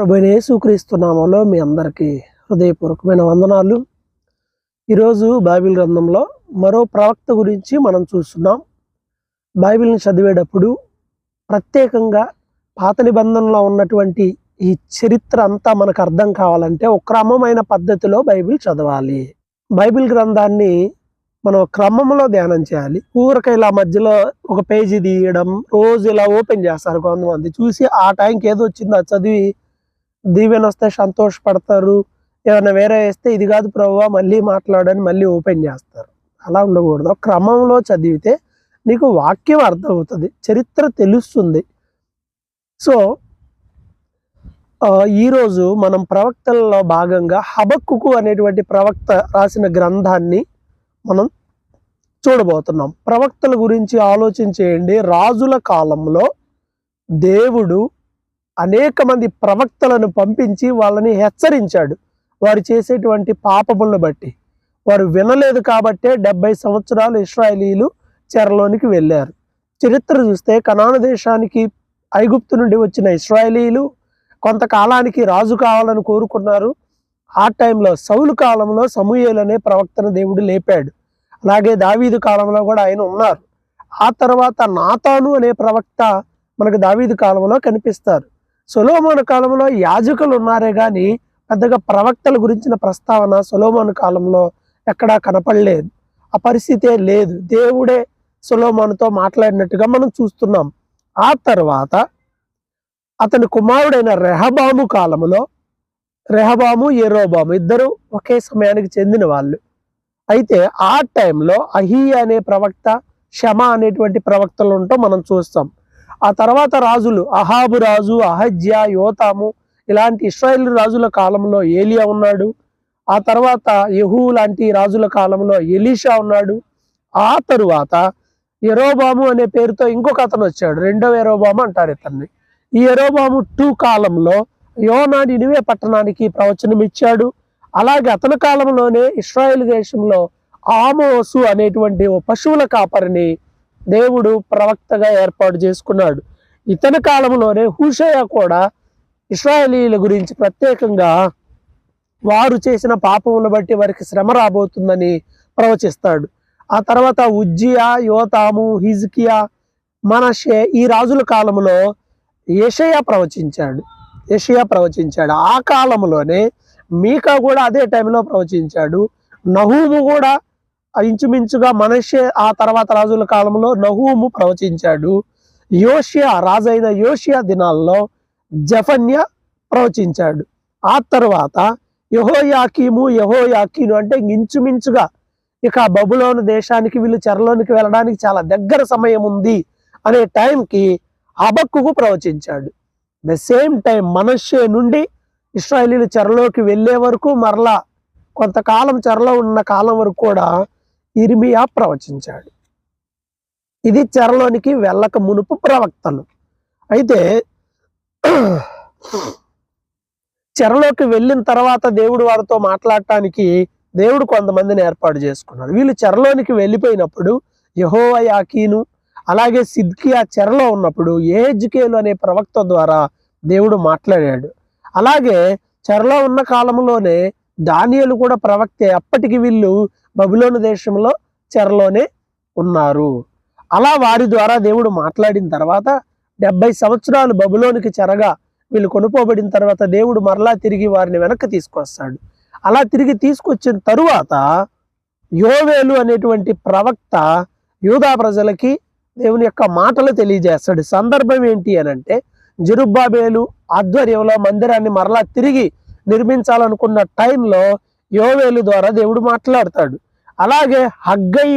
ప్రభు యేసుక్రీస్తునామంలో మీ అందరికీ హృదయపూర్వకమైన వందనాలు. ఈరోజు బైబిల్ గ్రంథంలో మరో ప్రవక్త గురించి మనం చూస్తున్నాం. బైబిల్ని చదివేటప్పుడు ప్రత్యేకంగా పాత నిబంధనలో ఉన్నటువంటి ఈ చరిత్ర అంతా మనకు అర్థం కావాలంటే ఒక క్రమమైన పద్ధతిలో బైబిల్ చదవాలి. బైబిల్ గ్రంథాన్ని మనం క్రమంలో ధ్యానం చేయాలి. ఊరక ఇలా మధ్యలో ఒక పేజీ తీయడం రోజు ఇలా ఓపెన్ చేస్తారు కొంతమంది. చూసి ఆ టైంకి ఏదో వచ్చిందో చదివి దీవెన వస్తే సంతోషపడతారు. ఏమైనా వేరే వేస్తే ఇది కాదు ప్రభు మళ్ళీ మాట్లాడని మళ్ళీ ఓపెన్ చేస్తారు. అలా ఉండకూడదు. క్రమంలో చదివితే నీకు వాక్యం అర్థమవుతుంది చరిత్ర తెలుస్తుంది. సో ఈరోజు మనం ప్రవక్తలలో భాగంగా హబక్కుకు అనేటువంటి ప్రవక్త రాసిన గ్రంథాన్ని మనం చూడబోతున్నాం. ప్రవక్తల గురించి ఆలోచించేయండి. రాజుల కాలంలో దేవుడు అనేక మంది ప్రవక్తలను పంపించి వాళ్ళని హెచ్చరించాడు. వారు చేసేటువంటి పాపములను బట్టి. వారు వినలేదు కాబట్టే డెబ్బై సంవత్సరాలు ఇస్రాయలీలు చెరలోనికి వెళ్ళారు. చరిత్ర చూస్తే కనాన దేశానికి ఐగుప్తు నుండి వచ్చిన ఇస్రాయలీలు కొంతకాలానికి రాజు కావాలని కోరుకున్నారు. ఆ టైంలో సౌలు కాలంలో సమూయేలు అనే ప్రవక్తను దేవుడు లేపాడు. అలాగే దావీదు కాలంలో కూడా ఆయన ఉన్నారు. ఆ తర్వాత నాతాను అనే ప్రవక్త మనకు దావీదు కాలంలో కనిపిస్తారు. సొలోమోను కాలంలో యాజకులు ఉన్నారే కానీ పెద్దగా ప్రవక్తల గురించిన ప్రస్తావన సొలోమోను కాలంలో ఎక్కడా కనపడలేదు. ఆ పరిస్థితే లేదు. దేవుడే సొలోమోనుతో మాట్లాడినట్టుగా మనం చూస్తున్నాం. ఆ తర్వాత అతని కుమారుడైన రెహబాము కాలంలో రెహబాము ఎరోబాము ఇద్దరు ఒకే సమయానికి చెందిన వాళ్ళు. అయితే ఆ టైంలో అహీ అనే ప్రవక్త షమ అనేటువంటి ప్రవక్తలు ఉంటూ మనం చూస్తాం. ఆ తర్వాత రాజులు అహాబు రాజు అహజ్య యోతాము ఇలాంటి ఇస్రాయేల్ రాజుల కాలంలో ఏలియా ఉన్నాడు. ఆ తర్వాత యహూ లాంటి రాజుల కాలంలో ఎలీషా ఉన్నాడు. ఆ తరువాత ఎరోబాము అనే పేరుతో ఇంకొక అతను వచ్చాడు. రెండవ ఎరోబాము అంటారు ఇతన్ని. ఈ ఎరోబాము టూ కాలంలో యోనా నినివే పట్టణానికి ప్రవచనం ఇచ్చాడు. అలాగే అతని కాలంలోనే ఇస్రాయేల్ దేశంలో ఆమోసు అనేటువంటి ఓ పశువుల కాపరిని దేవుడు ప్రవక్తగా ఏర్పాటు చేసుకున్నాడు. ఇతని కాలంలోనే హుషయ కూడా ఇస్రాయలీల గురించి ప్రత్యేకంగా వారు చేసిన పాపమును బట్టి వారికి శ్రమ రాబోతుందని ప్రవచిస్తాడు. ఆ తర్వాత ఉజ్జియా యోతాము హిజ్కియా మనషే ఈ రాజుల కాలంలో యెషయా ప్రవచించాడు. యెషయా ప్రవచించాడు. ఆ కాలంలోనే మీకా కూడా అదే టైంలో ప్రవచించాడు. నహూము కూడా ఇంచుమించుగా మనషే ఆ తర్వాత రాజుల కాలంలో నహూము ప్రవచించాడు. యోషియా రాజైన యోషియా దినాల్లో జఫన్య ప్రవచించాడు. ఆ తర్వాత యహోయాకీము యహోయాకీను అంటే ఇంచుమించుగా ఇక బబులోను దేశానికి వీళ్ళు చెరలోనికి వెళ్ళడానికి చాలా దగ్గర సమయం ఉంది అనే టైంకి హబక్కుకు ప్రవచించాడు. ద సేమ్ టైం మనషే నుండి ఇస్రాయలీలు చెరలోకి వెళ్ళే వరకు మరలా కొంతకాలం చెరలో ఉన్న కాలం వరకు కూడా ఇర్మియా ప్రవచించాడు. ఇది చెరలోనికి వెళ్ళక మునుపు ప్రవక్తలు. అయితే చెరలోకి వెళ్ళిన తర్వాత దేవుడు వారితో మాట్లాడటానికి దేవుడు కొంతమందిని ఏర్పాటు చేసుకున్నాడు. వీళ్ళు చెరలోనికి వెళ్ళిపోయినప్పుడు యహోవ యాకీను అలాగే సిద్కియా చెరలో ఉన్నప్పుడు ఏజ్కేలు అనే ప్రవక్త ద్వారా దేవుడు మాట్లాడాడు. అలాగే చెరలో ఉన్న కాలంలోనే దానియలు కూడా ప్రవక్తే. అప్పటికి వీళ్ళు బబులోను దేశంలో చెరలోనే ఉన్నారు. అలా వారి ద్వారా దేవుడు మాట్లాడిన తర్వాత డెబ్బై సంవత్సరాలు బబులోనికి చెరగా వీళ్ళు కొనుక్కోబడిన తర్వాత దేవుడు మరలా తిరిగి వారిని వెనక్కి తీసుకొస్తాడు. అలా తిరిగి తీసుకొచ్చిన తరువాత యోవేలు అనేటువంటి ప్రవక్త యూదా ప్రజలకి దేవుని యొక్క మాటలు తెలియజేస్తాడు. సందర్భం ఏంటి అని అంటే జరుబ్బాబేలు ఆధ్వర్యంలో మందిరాన్ని మరలా తిరిగి నిర్మించాలనుకున్న టైంలో యోవేలు ద్వారా దేవుడు మాట్లాడతాడు. అలాగే హగ్గై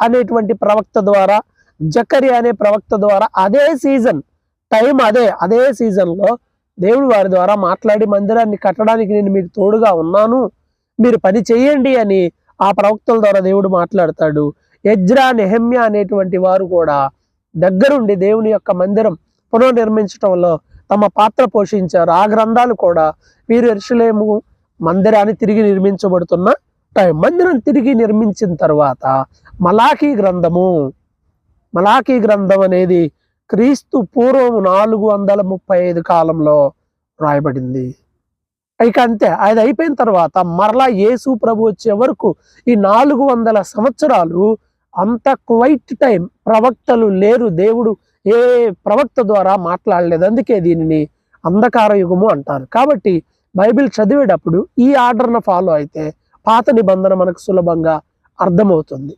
అనేటువంటి ప్రవక్త ద్వారా జకరి అనే ప్రవక్త ద్వారా అదే సీజన్ టైం అదే అదే సీజన్లో దేవుడు వారి ద్వారా మాట్లాడి మందిరాన్ని కట్టడానికి నేను మీకు తోడుగా ఉన్నాను మీరు పని చేయండి అని ఆ ప్రవక్తల ద్వారా దేవుడు మాట్లాడతాడు. ఎజ్రా నెహమ్య అనేటువంటి వారు కూడా దగ్గరుండి దేవుని యొక్క మందిరం పునర్నిర్మించడంలో తమ పాత్ర పోషించారు. ఆ గ్రంథాలు కూడా వీరు ఎరుషులేము మందిరాన్ని తిరిగి నిర్మించబడుతున్న టైం మందిరం తిరిగి నిర్మించిన తర్వాత మలాఖీ గ్రంథము మలాఖీ గ్రంథం అనేది క్రీస్తు పూర్వం నాలుగు వందల ముప్పై ఐదు కాలంలో రాయబడింది. ఇక అంతే అది అయిపోయిన తర్వాత మరలా యేసు ప్రభు వచ్చే వరకు ఈ నాలుగు వందల సంవత్సరాలు అంత క్వైట్ టైం ప్రవక్తలు లేరు దేవుడు ఏ ప్రవక్త ద్వారా మాట్లాడలేదు అందుకే దీనిని అంధకార యుగము అంటారు. కాబట్టి బైబిల్ చదివేటప్పుడు ఈ ఆర్డర్ను ఫాలో అయితే పాత నిబంధన మనకు సులభంగా అర్థమవుతుంది.